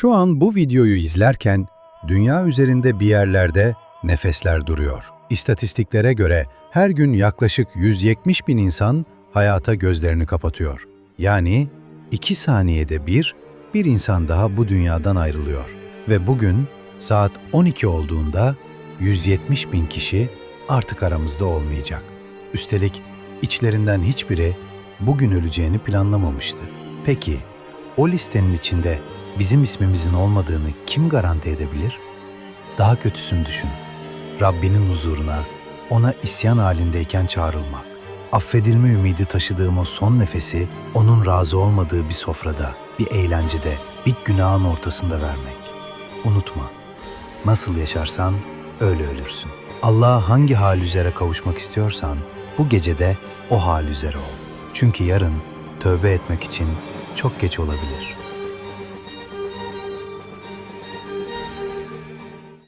Şu an bu videoyu izlerken dünya üzerinde bir yerlerde nefesler duruyor. İstatistiklere göre her gün yaklaşık 170 bin insan hayata gözlerini kapatıyor. Yani 2 saniyede bir, bir insan daha bu dünyadan ayrılıyor. Ve bugün saat 12 olduğunda 170 bin kişi artık aramızda olmayacak. Üstelik içlerinden hiçbiri bugün öleceğini planlamamıştı. Peki o listenin içinde bizim ismimizin olmadığını kim garanti edebilir? Daha kötüsünü düşün. Rabbinin huzuruna, ona isyan halindeyken çağrılmak. Affedilme ümidi taşıdığım o son nefesi, onun razı olmadığı bir sofrada, bir eğlencede, bir günahın ortasında vermek. Unutma, nasıl yaşarsan öyle ölürsün. Allah'a hangi hal üzere kavuşmak istiyorsan, bu gecede o hal üzere ol. Çünkü yarın tövbe etmek için çok geç olabilir.